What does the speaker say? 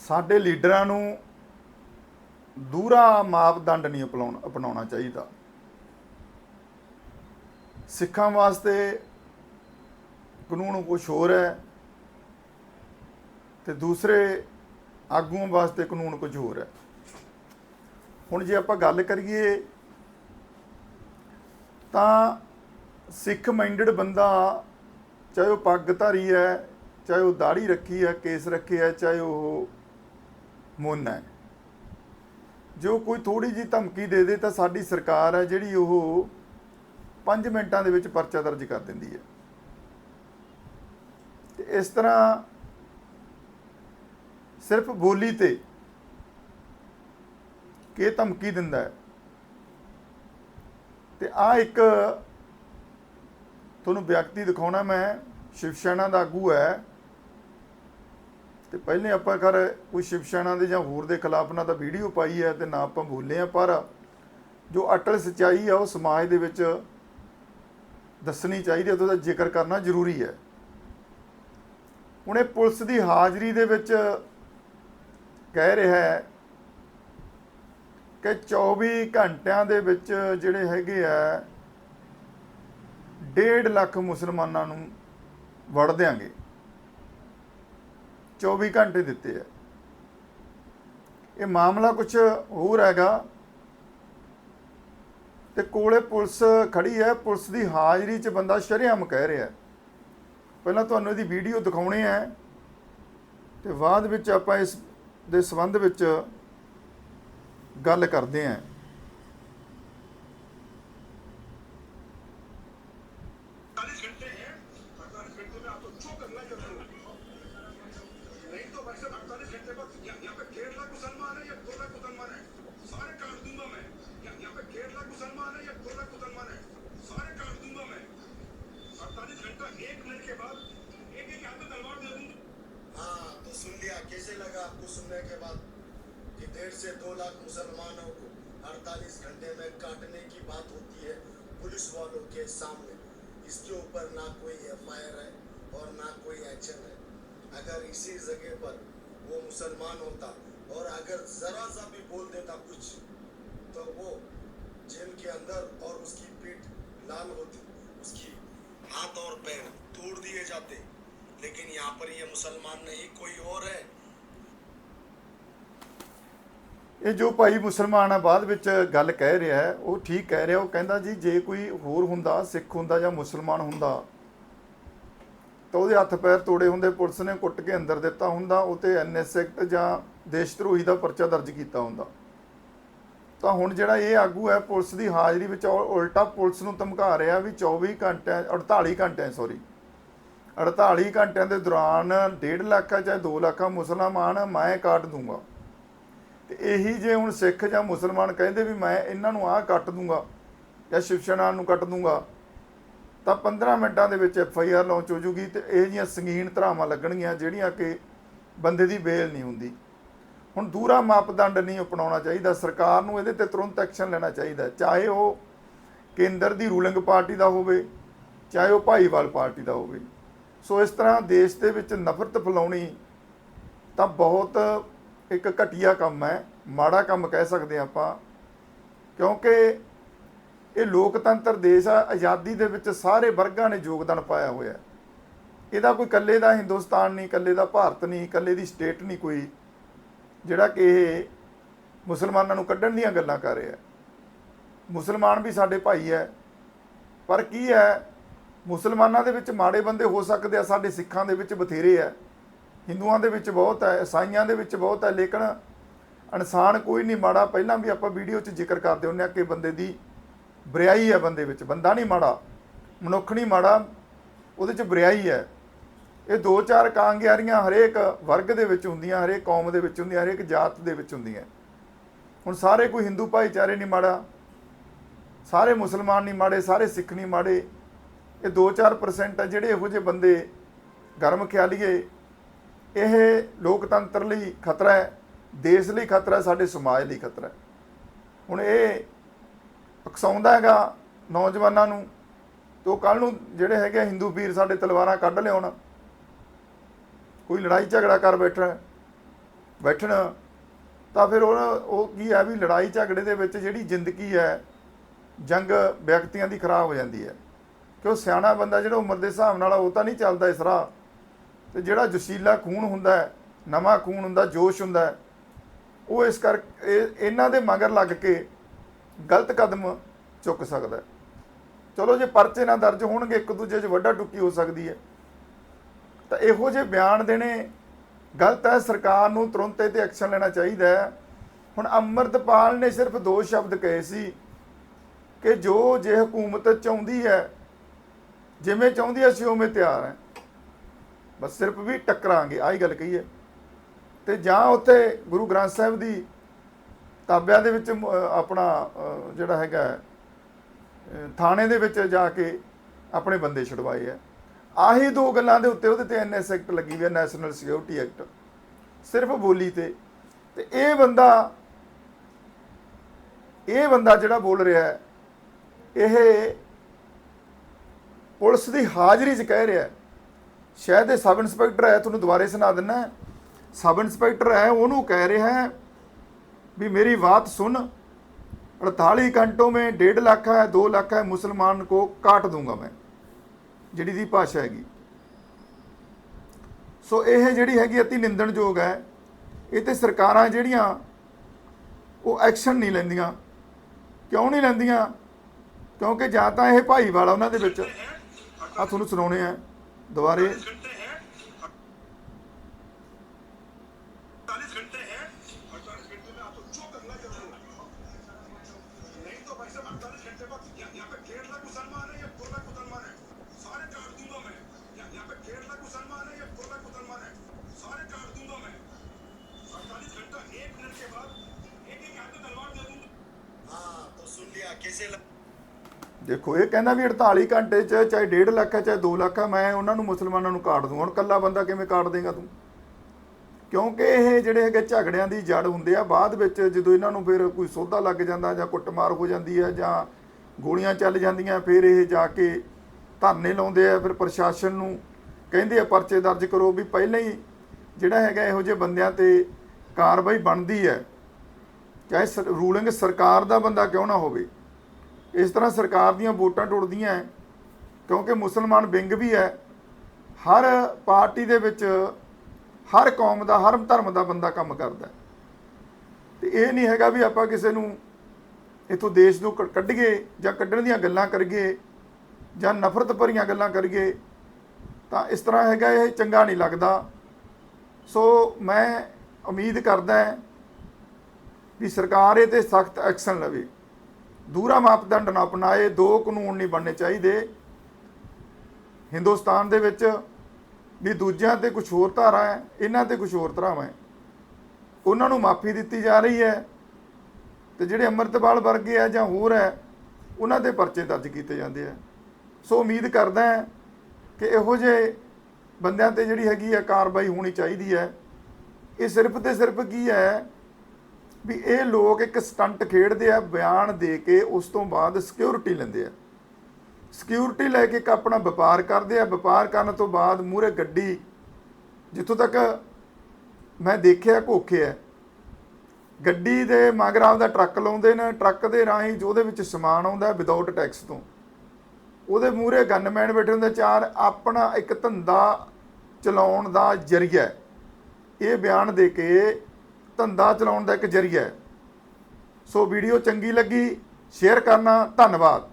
ਸਾਡੇ ਲੀਡਰਾਂ ਨੂੰ ਦੂਰਾ ਮਾਪਦੰਡ ਨਹੀਂ ਅਪਣਾਉਣ ਅਪਣਾਉਣਾ ਚਾਹੀਦਾ। ਸਿੱਖਾਂ ਵਾਸਤੇ ਕਾਨੂੰਨ ਕੁਛ ਹੋਰ ਹੈ ਤੇ ਦੂਸਰੇ ਆਗੂਆਂ ਵਾਸਤੇ ਕਾਨੂੰਨ ਕੁਝ ਹੋਰ ਹੈ। ਹੁਣ ਜੇ ਆਪਾਂ ਗੱਲ ਕਰੀਏ ਤਾਂ ਸਿੱਖ ਮਾਈਂਡਡ ਬੰਦਾ ਚਾਹੇ ਉਹ ਪੱਗ ਧਾਰੀ ਹੈ, ਚਾਹੇ ਉਹ ਦਾੜੀ ਰੱਖੀ ਹੈ, ਕੇਸ ਰੱਖੇ ਹੈ, ਚਾਹੇ ਉਹ ਮੁੰਨ ਹੈ। ਜੋ ਕੋਈ ਥੋੜੀ ਜੀ ਧਮਕੀ ਦੇ ਦੇ ਤਾਂ ਸਾਡੀ ਸਰਕਾਰ ਹੈ ਜਿਹੜੀ ਉਹ 5 ਮਿੰਟਾਂ ਦੇ ਵਿੱਚ ਪਰਚਾ ਦਰਜ ਕਰ ਦਿੰਦੀ ਹੈ। ਤੇ ਇਸ ਤਰ੍ਹਾਂ ਸਿਰਫ ਬੋਲੀ ਤੇ ਕਿ ਧਮਕੀ ਦਿੰਦਾ ਹੈ। ਤੇ ਆ ਇੱਕ ਤੁਹਾਨੂੰ ਵਿਅਕਤੀ ਦਿਖਾਉਣਾ ਮੈਂ ਸ਼ਿਵ ਸੈਨਾ ਦਾ ਆਗੂ ਹੈ। ਤੇ ਪਹਿਲੇ ਆਪਾਂ ਕਰ ਕੋਈ ਸ਼ਿਵ ਸੈਨਾ ਦੇ ਜਾਂ ਹੋਰ ਦੇ ਖਿਲਾਫ ਨਾ ਤਾਂ ਵੀਡੀਓ ਪਾਈ ਹੈ ਤੇ ਨਾ ਆਪਾਂ ਬੋਲੇ ਆ ਪਰ ਜੋ ਅਟਲ ਸਚਾਈ ਆ ਉਹ ਸਮਾਜ ਦੇ ਵਿੱਚ ਦੱਸਣੀ ਚਾਹੀਦੀ ਹੈ, ਉਹਦਾ ਜ਼ਿਕਰ ਕਰਨਾ ਜ਼ਰੂਰੀ ਹੈ। ਹੁਣ ਇਹ ਪੁਲਿਸ ਦੀ ਹਾਜ਼ਰੀ ਦੇ ਵਿੱਚ ਕਹਿ ਰਿਹਾ ਹੈ ਕਿ 24 ਘੰਟਿਆਂ ਦੇ ਵਿੱਚ ਜਿਹੜੇ ਹੈਗੇ ਆ 1.5 ਲੱਖ ਮੁਸਲਮਾਨਾਂ ਨੂੰ ਵੜ ਦਿਆਂਗੇ। 24 ਘੰਟੇ ਦਿੱਤੇ ਆ। ਇਹ ਮਾਮਲਾ ਕੁਝ ਹੋਰ ਹੈਗਾ। ਤੇ ਕੋਲੇ ਪੁਲਿਸ ਖੜੀ ਹੈ, ਪੁਲਿਸ ਦੀ ਹਾਜ਼ਰੀ 'ਚ ਬੰਦਾ ਸ਼ਰੇਆਮ ਕਹਿ ਰਿਹਾ ਪਹਿਲਾਂ ਤੁਹਾਨੂੰ ਇਹਦੀ ਵੀਡੀਓ ਦਿਖਾਉਣੇ ਹੈ। ਤੇ ਬਾਅਦ ਵਿੱਚ ਆਪਾਂ ਇਸ ਦੇ ਸੰਬੰਧ ਵਿੱਚ ਗੱਲ ਕਰਦੇ ਆਂ डेढ़ लाख दो लाख मुसलमान मैं। अड़तालीस घंटा के में तलवार दे दूँगा सुन लिया, कैसे लगा? आपको सुनने के बाद कि डेढ़ से दो लाख मुसलमानों को 48 घंटे में काटने की बात होती है पुलिस वालों के सामने। इसके ऊपर ना कोई और ना कोई एक्शन है। अगर इसी जगह पर वो मुसलमान होता और अगर जरा सा भी बोल देता कुछ तो वो जेल के अंदर और उसकी पीठ लाल होती उसकी हाथ और पैर तोड़ दिए जाते लेकिन यहाँ पर ये मुसलमान नहीं कोई और है ਇਹ ਜੋ ਭਾਈ ਮੁਸਲਮਾਨ ਆ ਬਾਅਦ ਵਿੱਚ ਗੱਲ ਕਹਿ ਰਿਹਾ ਹੈ ਉਹ ਠੀਕ ਕਹਿ ਰਿਹਾ ਉਹ ਕਹਿੰਦਾ ਜੀ ਜੇ ਕੋਈ ਹੋਰ ਹੁੰਦਾ ਸਿੱਖ ਹੁੰਦਾ ਜਾਂ ਮੁਸਲਮਾਨ ਹੁੰਦਾ ਤਾਂ ਉਹਦੇ ਹੱਥ ਪੈਰ ਤੋੜੇ ਹੁੰਦੇ, ਪੁਲਿਸ ਨੇ ਕੁੱਟ ਕੇ ਅੰਦਰ ਦਿੱਤਾ ਹੁੰਦਾ ਉਹ ਤੇ ਐਨਐਸ ਐਕਟ ਜਾਂ ਦੇਸ਼ ਧਰੋਹੀ ਦਾ ਪਰਚਾ ਦਰਜ ਕੀਤਾ ਹੁੰਦਾ। ਤਾਂ ਹੁਣ ਜਿਹੜਾ ਇਹ ਆਗੂ ਹੈ, ਪੁਲਿਸ ਦੀ ਹਾਜ਼ਰੀ ਵਿੱਚ ਉ- ਉਲਟਾ ਪੁਲਿਸ ਨੂੰ ਧਮਕਾ ਰਿਹਾ ਵੀ 24 ਘੰਟੇ 48 ਘੰਟੇ ਸੌਰੀ 48 ਘੰਟਿਆਂ ਦੇ ਦੌਰਾਨ 1.5 ਲੱਖ ਆ ਚਾਹੇ 2 ਲੱਖ ਆ ਮੁਸਲਮਾਨ ਮੈਂ ਕਾਟ ਦੂੰਗਾ। ਤੇ ਇਹੀ ਜੇ ਹੁਣ ਸਿੱਖ ਜਾਂ ਮੁਸਲਮਾਨ ਕਹਿੰਦੇ ਵੀ ਮੈਂ ਇਹਨਾਂ ਨੂੰ ਆਹ ਕੱਟ ਦੂੰਗਾ ਜਾਂ ਸ਼ਿਵ ਸੈਨਾ ਨੂੰ ਕੱਟ ਦੂੰਗਾ ਤਾਂ 15 ਮਿੰਟਾਂ ਦੇ ਵਿੱਚ ਐਫ ਆਈ ਆਰ ਲਾਂਚ ਹੋ ਜੂਗੀ ਤੇ ਇਹ ਜੀਆਂ ਸੰਗੀਨ ਧਰਾਵਾਂ ਲੱਗਣਗੀਆਂ ਜਿਹੜੀਆਂ ਕਿ ਬੰਦੇ ਦੀ ਬੇਲ ਨਹੀਂ ਹੁੰਦੀ। ਹੁਣ ਦੂਰਾ ਮਾਪਦੰਡ ਨਹੀਂ ਅਪਣਾਉਣਾ ਚਾਹੀਦਾ, ਸਰਕਾਰ ਨੂੰ ਇਹਦੇ ਤੇ ਤੁਰੰਤ ਐਕਸ਼ਨ ਲੈਣਾ ਚਾਹੀਦਾ। ਚਾਹੇ ਉਹ ਕੇਂਦਰ ਦੀ ਰੂਲਿੰਗ ਪਾਰਟੀ ਦਾ ਹੋਵੇ, ਚਾਹੇ ਉਹ ਭਾਈਵਾਲ ਪਾਰਟੀ ਦਾ ਹੋਵੇ। ਸੋ ਇਸ ਤਰ੍ਹਾਂ ਦੇਸ਼ ਦੇ ਵਿੱਚ ਨਫ਼ਰਤ ਫੈਲਾਉਣੀ ਤਾਂ ਬਹੁਤ ਇੱਕ ਘਟੀਆ ਕੰਮ ਹੈ। ਮਾੜਾ ਕੰਮ ਕਹਿ ਸਕਦੇ ਹਾਂ ਆਪਾਂ, ਕਿਉਂਕਿ ਇਹ ਲੋਕਤੰਤਰ ਦੇਸ਼ ਆ, ਆਜ਼ਾਦੀ ਦੇ ਵਿੱਚ ਸਾਰੇ ਵਰਗਾਂ ਨੇ ਯੋਗਦਾਨ ਪਾਇਆ ਹੋਇਆ ਇਹਦਾ ਕੋਈ ਇਕੱਲੇ ਦਾ ਹਿੰਦੁਸਤਾਨ ਨਹੀਂ, ਇਕੱਲੇ ਦਾ ਭਾਰਤ ਨਹੀਂ, ਇਕੱਲੇ ਦੀ ਸਟੇਟ ਨਹੀਂ ਕੋਈ, ਜਿਹੜਾ ਕਿ ਇਹ ਮੁਸਲਮਾਨਾਂ ਨੂੰ ਕੱਢਣ ਦੀਆਂ ਗੱਲਾਂ ਕਰ ਰਿਹਾ ਮੁਸਲਮਾਨ ਵੀ ਸਾਡੇ ਭਾਈ ਹੈ। ਪਰ ਕੀ ਹੈ, ਮੁਸਲਮਾਨਾਂ ਦੇ ਵਿੱਚ ਮਾੜੇ ਬੰਦੇ ਹੋ ਸਕਦੇ ਆ, ਸਾਡੇ ਸਿੱਖਾਂ ਦੇ ਵਿੱਚ ਬਥੇਰੇ ਹੈ। ਹਿੰਦੂਆਂ ਦੇ ਵਿੱਚ ਬਹੁਤ ਹੈ, ਈਸਾਈਆਂ ਦੇ ਵਿੱਚ ਬਹੁਤ ਹੈ, ਲੇਕਿਨ ਇਨਸਾਨ ਕੋਈ ਨਹੀਂ, ਮਾੜਾ, ਪਹਿਲਾਂ ਵੀ ਆਪਾਂ ਵੀਡੀਓ 'ਚ ਜ਼ਿਕਰ ਕਰਦੇ ਹੁੰਦੇ ਆ ਕਿ ਬੰਦੇ ਦੀ ਬਰਿਆਈ ਹੈ ਬੰਦੇ ਵਿੱਚ, ਬੰਦਾ ਨਹੀਂ ਮਾੜਾ, ਮਨੁੱਖ ਨਹੀਂ ਮਾੜਾ, ਉਹਦੇ 'ਚ ਬਰਿਆਈ ਹੈ। ਇਹ ਦੋ ਚਾਰ ਕਾਂਗਿਆਰੀਆਂ ਹਰੇਕ ਵਰਗ ਦੇ ਵਿੱਚ ਹੁੰਦੀਆਂ, ਹਰੇਕ ਕੌਮ ਦੇ ਵਿੱਚ ਹੁੰਦੀਆਂ, ਹਰੇਕ ਜਾਤ ਦੇ ਵਿੱਚ ਹੁੰਦੀਆਂ। ਹੁਣ ਸਾਰੇ ਕੋਈ ਹਿੰਦੂ ਭਾਈਚਾਰੇ ਨਹੀਂ ਮਾੜਾ, ਸਾਰੇ ਮੁਸਲਮਾਨ ਨਹੀਂ ਮਾੜੇ, ਸਾਰੇ ਸਿੱਖ ਨਹੀਂ ਮਾੜੇ। ਇਹ 2-4% ਹੈ ਜਿਹੜੇ ਇਹੋ ਜਿਹੇ ਬੰਦੇ ਗਰਮ ਖਿਆਲੀਏ। ਇਹ ਲੋਕਤੰਤਰ ਲਈ ਖਤਰਾ ਹੈ, ਦੇਸ਼ ਲਈ ਖਤਰਾ ਸਾਡੇ ਸਮਾਜ ਲਈ ਖਤਰਾ ਹੈ। ਹੁਣ ਇਹ ਉਕਸਾਉਂਦਾ ਹੈਗਾ ਨੌਜਵਾਨਾਂ ਨੂੰ ਤੇ ਉਹ ਕੱਲ ਨੂੰ ਜਿਹੜੇ ਹੈਗੇ ਹਿੰਦੂ ਵੀਰ ਸਾਡੇ ਤਲਵਾਰਾਂ ਕੱਢ ਲਿਆਉਣ, ਕੋਈ ਲੜਾਈ ਝਗੜਾ ਕਰ ਬੈਠਾ ਬੈਠਣ, ਤਾਂ ਫਿਰ ਉਹ ਉਹ ਕੀ ਹੈ ਵੀ ਲੜਾਈ ਝਗੜੇ ਦੇ ਵਿੱਚ ਜਿਹੜੀ ਜ਼ਿੰਦਗੀ ਹੈ, ਜੰਗ ਵਿਅਕਤੀਆਂ ਦੀ ਖਰਾਬ ਹੋ ਜਾਂਦੀ ਹੈ। ਕਿਉਂ ਸਿਆਣਾ ਬੰਦਾ ਜਿਹੜਾ ਉਮਰ ਦੇ ਹਿਸਾਬ ਨਾਲ ਉਹ ਤਾਂ ਨਹੀਂ ਚੱਲਦਾ ਇਸ ਰਾਹ। ਤੇ ਜਿਹੜਾ ਜਸੀਲਾ ਖੂਨ ਹੁੰਦਾ ਹੈ, ਨਵਾਂ ਖੂਨ ਹੁੰਦਾ, ਜੋਸ਼ ਹੁੰਦਾ ਉਹ ਇਸ ਕਰ ਇਹ- ਇਹਨਾਂ ਦੇ ਮਗਰ ਲੱਗ ਕੇ ਗਲਤ ਕਦਮ ਚੁੱਕ ਸਕਦਾ ਹੈ। ਚਲੋ ਜੇ ਪਰਚੇ ਨਾ ਦਰਜ ਹੋਣਗੇ, ਇੱਕ ਦੂਜੇ 'ਚ ਵੱਡਾ ਟੁੱਕੀ ਹੋ ਸਕਦੀ ਹੈ। ਤਾਂ ਇਹੋ ਜਿਹੇ ਬਿਆਨ ਦੇਣੇ ਗਲਤ ਹੈ। ਸਰਕਾਰ ਨੂੰ ਤੁਰੰਤ ਇਹ ਤੇ ਐਕਸ਼ਨ ਲੈਣਾ ਚਾਹੀਦਾ ਹੈ। ਹੁਣ ਅੰਮ੍ਰਿਤਪਾਲ ਨੇ ਸਿਰਫ ਦੋ ਸ਼ਬਦ ਕਹੇ ਸੀ ਕਿ ਜੋ ਜੇ ਹਕੂਮਤ ਚਾਹੁੰਦੀ ਹੈ, ਜਿਵੇਂ ਚਾਹੁੰਦੀ ਹੈ, ਅਸੀਂ ਉਵੇਂ ਤਿਆਰ ਹੈ। ਬਸ ਸਿਰਫ ਵੀ ਟੱਕਰਾਂਗੇ। ਆਹੀ ਗੱਲ ਕਹੀ ਹੈ। ਤੇ ਜਾਂ ਉੱਥੇ ਗੁਰੂ ਗ੍ਰੰਥ ਸਾਹਿਬ ਦੀ ਤਾਬਿਆਂ ਦੇ ਵਿੱਚ ਆਪਣਾ ਜਿਹੜਾ ਹੈਗਾ ਥਾਣੇ ਦੇ ਵਿੱਚ ਜਾ ਕੇ ਆਪਣੇ ਬੰਦੇ ਛੁਡਵਾਏ ਆ ਆਹੀ ਦੋ ਗੱਲਾਂ ਦੇ ਉੱਤੇ ਉਹਦੇ ਤੇ ਐਨਐਸ ਐਕਟ ਲੱਗੀ ਹੋਈ ਹੈ, ਨੈਸ਼ਨਲ ਸਿਕਿਉਰਿਟੀ ਐਕਟ। ਸਿਰਫ ਬੋਲੀ ਤੇ। ਤੇ ਇਹ ਬੰਦਾ ਇਹ ਬੰਦਾ ਜਿਹੜਾ ਬੋਲ ਰਿਹਾ ਹੈ, ਇਹ ਪੁਲਿਸ ਦੀ ਹਾਜ਼ਰੀ 'ਚ ਕਹਿ ਰਿਹਾ ਸ਼ਾਇਦ ਇਹ ਸਬ ਇੰਸਪੈਕਟਰ ਹੈ, ਤੁਹਾਨੂੰ ਦੁਬਾਰੇ ਸੁਣਾ ਦਿੰਨਾ ਸਬ ਇੰਸਪੈਕਟਰ ਹੈ, ਉਹਨੂੰ ਕਹਿ ਰਿਹਾ ਹੈ भी मेरी बात सुन अड़तालीस घंटों में डेढ़ लाख है दो लाख है मुसलमान को काट दूंगा मैं ਜਿਹੜੀ ਦੀ ਭਾਸ਼ਾ ਹੈਗੀ ਸੋ ਇਹ ਜਿਹੜੀ ਹੈਗੀ ਅਤੀ ਨਿੰਦਣਯੋਗ ਹੈ ਇਹ ਤੇ ਸਰਕਾਰਾਂ ਜਿਹੜੀਆਂ ਉਹ ਐਕਸ਼ਨ ਨਹੀਂ ਲੈਂਦੀਆਂ ਕਿਉਂ ਨਹੀਂ ਲੈਂਦੀਆਂ ਕਿਉਂਕਿ ਜਾਂ ਤਾਂ ਇਹ ਭਾਈਵਾਲਾ ਉਹਨਾਂ ਦੇ ਵਿੱਚ ਆ ਤੁਹਾਨੂੰ ਸੁਣਾਉਣੇ ਆ ਦੁਬਾਰੇ ਦੇਖੋ ਇਹ ਕਹਿੰਦਾ ਵੀ 48 ਘੰਟੇ ਚ ਚਾਹੇ 1.5 ਲੱਖ ਹੈ ਚਾਹੇ 2 ਲੱਖ ਹੈ ਮੈਂ ਉਹਨਾਂ ਨੂੰ ਮੁਸਲਮਾਨਾਂ ਨੂੰ ਕਾਟ ਦੂੰ ਹੁਣ ਕੱਲਾ ਬੰਦਾ ਕਿਵੇਂ ਕਾਟ ਦੇਗਾ ਤੂੰ ਕਿਉਂਕਿ ਇਹ ਜਿਹੜੇ ਹੈਗੇ ਝਗੜਿਆਂ ਦੀ ਜੜ ਹੁੰਦੇ ਆ ਬਾਅਦ ਵਿੱਚ ਜਦੋਂ ਇਹਨਾਂ ਨੂੰ ਫਿਰ ਕੋਈ ਸੋਧਾ ਲੱਗ ਜਾਂਦਾ ਜਾਂ ਕੁੱਟਮਾਰ ਹੋ ਜਾਂਦੀ ਹੈ ਜਾਂ ਗੋਲੀਆਂ ਚੱਲ ਜਾਂਦੀਆਂ ਫਿਰ ਇਹ ਜਾ ਕੇ ਧਰਨੇ ਲਾਉਂਦੇ ਆ ਫਿਰ ਪ੍ਰਸ਼ਾਸਨ ਨੂੰ ਕਹਿੰਦੇ ਆ ਪਰਚੇ ਦਰਜ ਕਰੋ ਵੀ ਪਹਿਲਾਂ ਹੀ ਜਿਹੜਾ ਹੈਗਾ ਇਹੋ ਜਿਹੇ ਬੰਦਿਆਂ ਤੇ ਕਾਰਵਾਈ ਬਣਦੀ ਹੈ। ਚਾਹੇ ਰੂਲਿੰਗ ਸਰਕਾਰ ਦਾ ਬੰਦਾ ਕਿਉਂ ਨਾ ਹੋਵੇ। ਇਸ ਤਰ੍ਹਾਂ ਸਰਕਾਰ ਦੀਆਂ ਵੋਟਾਂ ਟੁੱਟਦੀਆਂ ਹੈ, ਕਿਉਂਕਿ ਮੁਸਲਮਾਨ ਵਿੰਗ ਵੀ ਹੈ। ਹਰ ਪਾਰਟੀ ਦੇ ਵਿੱਚ ਹਰ ਕੌਮ ਦਾ ਹਰ ਧਰਮ ਦਾ ਬੰਦਾ ਕੰਮ ਕਰਦਾ ਹੈ। ਤੇ ਇਹ ਨਹੀਂ ਹੈਗਾ ਵੀ ਆਪਾਂ ਕਿਸੇ ਨੂੰ ਇਥੋਂ ਦੇਸ਼ ਨੂੰ ਕੱਢੀਏ ਜਾਂ ਕੱਢਣ ਦੀਆਂ ਗੱਲਾਂ ਕਰੀਏ ਜਾਂ ਨਫ਼ਰਤ ਭਰੀਆਂ ਗੱਲਾਂ ਕਰੀਏ ਤਾਂ ਇਸ ਤਰ੍ਹਾਂ ਹੈਗਾ ਇਹ ਚੰਗਾ ਨਹੀਂ ਲੱਗਦਾ। ਸੋ ਮੈਂ ਉਮੀਦ ਕਰਦਾ ਹਾਂ ਵੀ ਸਰਕਾਰ ਇਹ ਤੇ ਸਖਤ ਐਕਸ਼ਨ ਲਵੇ। ਦੂਰਾ ਮਾਪਦੰਡ ਨਾ ਅਪਣਾਏ, ਦੋ ਕਾਨੂੰਨ ਨਹੀਂ ਬਣਨੇ ਚਾਹੀਦੇ। ਹਿੰਦੁਸਤਾਨ ਦੇ ਵਿੱਚ ਵੀ ਦੂਜਿਆਂ ਤੇ ਕੁਝ ਹੋਰ ਧਾਰਾ ਹੈ, ਇਹਨਾਂ ਤੇ ਕੁਝ ਹੋਰ ਧਾਰਾਵਾਂ ਹੈ। ਉਹਨਾਂ ਨੂੰ ਮਾਫੀ ਦਿੱਤੀ ਜਾ ਰਹੀ ਹੈ ਤੇ ਜਿਹੜੇ ਅੰਮ੍ਰਿਤਪਾਲ ਵਰਗੇ ਆ ਜਾਂ ਹੋਰ ਹੈ, ਉਹਨਾਂ ਦੇ ਪਰਚੇ ਦਰਜ ਕੀਤੇ ਜਾਂਦੇ ਆ ਸੋ ਉਮੀਦ ਕਰਦਾ ਹਾਂ ਕਿ ਇਹੋ ਜਿਹੇ ਬੰਦਿਆਂ ਤੇ ਜਿਹੜੀ ਹੈਗੀ ਹੈ ਕਾਰਵਾਈ ਹੋਣੀ ਚਾਹੀਦੀ ਹੈ। ਇਹ ਸਿਰਫ ਤੇ ਸਿਰਫ ਕੀ ਹੈ? ਵੀ ਇਹ ਲੋਕ ਇੱਕ ਸਟੰਟ ਖੇਡਦੇ ਆ, ਬਿਆਨ ਦੇ ਕੇ ਉਸ ਤੋਂ ਬਾਅਦ ਸਿਕਿਉਰਿਟੀ ਲੈਂਦੇ ਆ। ਸਿਕਿਉਰਿਟੀ ਲੈ ਕੇ ਇੱਕ ਆਪਣਾ ਵਪਾਰ ਕਰਦੇ ਆ। ਵਪਾਰ ਕਰਨ ਤੋਂ ਬਾਅਦ ਮੂਰੇ ਗੱਡੀ, ਜਿੱਥੋਂ ਤੱਕ ਮੈਂ ਦੇਖਿਆ ਘੋਖੇ ਆ, ਗੱਡੀ ਦੇ ਮਗਰ ਆਪਦਾ ਟਰੱਕ ਲਾਉਂਦੇ ਨੇ, ਟਰੱਕ ਦੇ ਰਾਹੀਂ ਜੋ ਉਹਦੇ ਵਿੱਚ ਸਮਾਨ ਆਉਂਦਾ ਵਿਦਆਊਟ ਟੈਕਸ ਤੋਂ। ਉਹਦੇ ਮੂਰੇ ਗਨਮੈਨ ਬੈਠੇ ਹੁੰਦੇ ਚਾਰ ਆਪਣਾ ਇੱਕ ਧੰਦਾ ਚਲਾਉਣ ਦਾ ਜਰੀਆ। ਇਹ ਬਿਆਨ ਦੇ ਕੇ ਧੰਦਾ ਚਲਾਉਣ ਦਾ ਇੱਕ ਜਰੀਆ ਹੈ। ਸੋ ਵੀਡੀਓ ਚੰਗੀ ਲੱਗੀ, ਸ਼ੇਅਰ ਕਰਨਾ ਧੰਨਵਾਦ